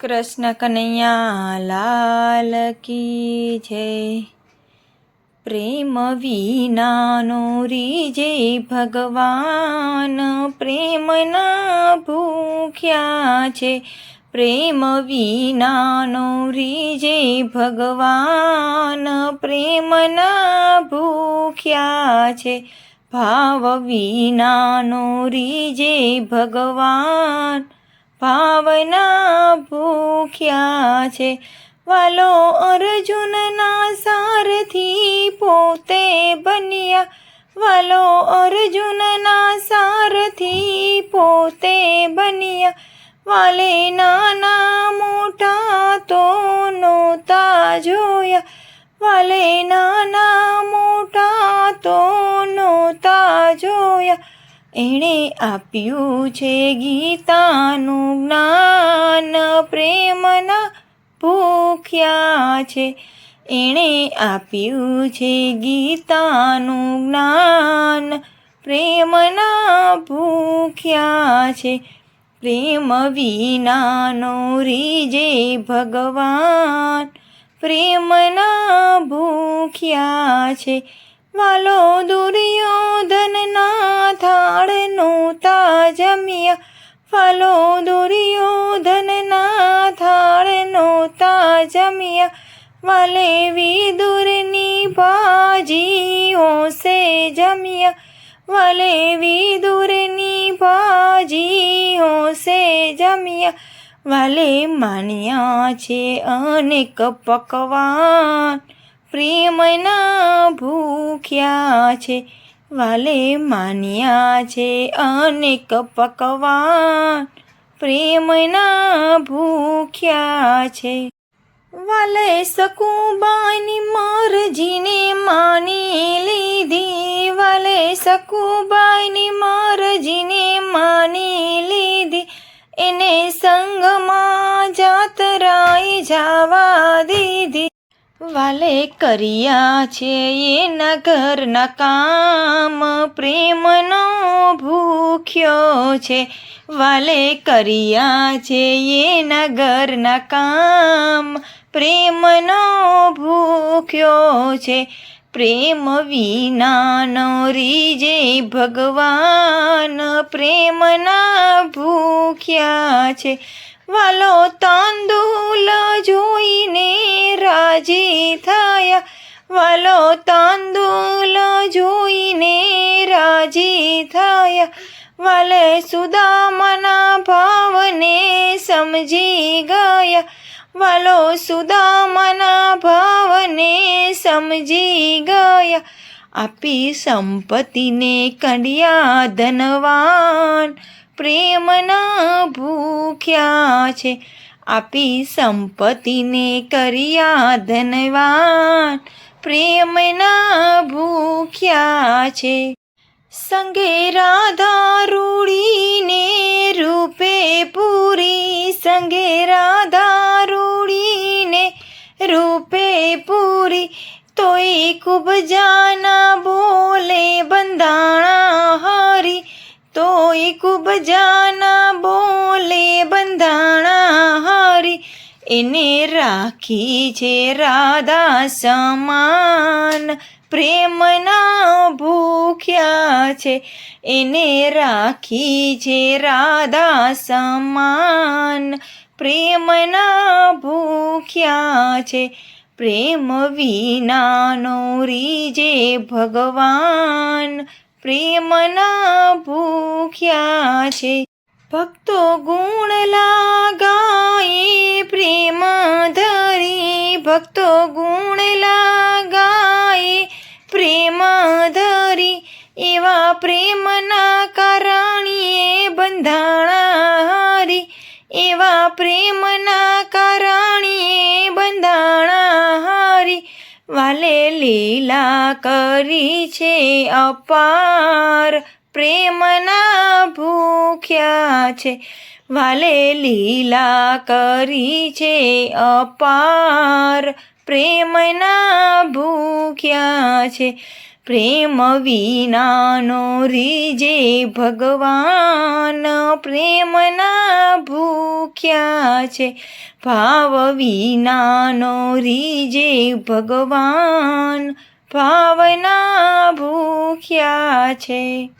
કૃષ્ણ કનૈયા લાલ કી જય. પ્રેમ વિનાનો રીજે ભગવાન પ્રેમના ભૂખ્યા છે. પ્રેમ વિનાનો રીજે ભગવાન પ્રેમના ભૂખ્યા છે. ભાવ વિનાનો રીજે ભગવાન ભાવના ભૂખ્યા છે. વાલો અર્જુનના સારથી પોતે બન્યા. વાલો અર્જુનના સારથી પોતે બન્યા. વાલે નાના મોટા તો નહોતા જોયા. વાલે નાના મોટા તો એણે આપ્યું છે ગીતાનું જ્ઞાન. પ્રેમના ભૂખ્યા છે. એણે આપ્યું છે ગીતાનું જ્ઞાન. પ્રેમના ભૂખ્યા છે. પ્રેમ વિનાનો રીજે ભગવાન. પ્રેમના ભૂખ્યા છે. વાલો દુર્યોધનના થાળ તા જમ્યા ફાલો દુર્યોધનના થાળ નહોતા જમ્યા વાલે વિદુરની ભાજીઓ સે જમ્યા. વાલે વિદુરની ભાજીઓ સે જમ્યા. વાલે માન્યા છે અનેક પકવાન. પ્રેમના ભૂખ્યા છે, વાલે માન્યા છે અનેક પકવાન. પ્રેમના ભૂખ્યા છે, વાલે સકુબાની મરજીને માની લીધી. વાલે સકુબાઈની મરજીને માની લીધી. એને સંગમાં જાતરાઈ જવા દીધી વાલે કર્યા છે એના ઘરના કામ પ્રેમનો ભૂખ્યો છે. વાલે કર્યા છે એના ઘરના કામ પ્રેમનો ભૂખ્યો છે. પ્રેમ વિનાનો રીજે ભગવાન, પ્રેમના ભૂખ્યા છે. વાલો તાંદુલ રાજી થયા. વાલો તાંદુલ જોઈને રાજી થયા. વાલે સુદામના ભાવને સમજી ગયા. વાલો સુદામના ભાવને સમજી ગયા. આપી સંપત્તિને કંડિયા ધનવાન. પ્રેમના ભૂખ્યા છે. આપી સંપત્તિને કર્યા ધનવાન. પ્રેમના ભૂખ્યા છે. સંગે રાધા રૂડીને રૂપે પૂરી. સંગે રાધા રૂડીને રૂપે પૂરી. તોય ખૂબ જાના બોલે બંધાણા હારી. તોય ખૂબ જાના બોલે બંધાણા એને રાખી છે રાધા સમાન. પ્રેમના ભૂખ્યા છે. એને રાખી છે રાધા સમાન. પ્રેમના ભૂખ્યા છે. પ્રેમ વિનાનો રીજે ભગવાન. પ્રેમના ભૂખ્યા છે. ભક્તો ગુણ લાગાય ભક્તો ગુણ લાગાય, પ્રેમ ધરી, એવા પ્રેમના કારણીએ બંધાણા હારી એવા પ્રેમના કારણીએ બંધાણા હારી વાલે લીલા કરી છે અપાર, પ્રેમના ભૂખ્યા છે. વાલે લીલા કરી છે અપાર. પ્રેમના ભૂખ્યા છે. પ્રેમ વિનાનો રીજે ભગવાન. પ્રેમના ભૂખ્યા છે. ભાવ વિનાનો રીજે ભગવાન. ભાવના ભૂખ્યા છે.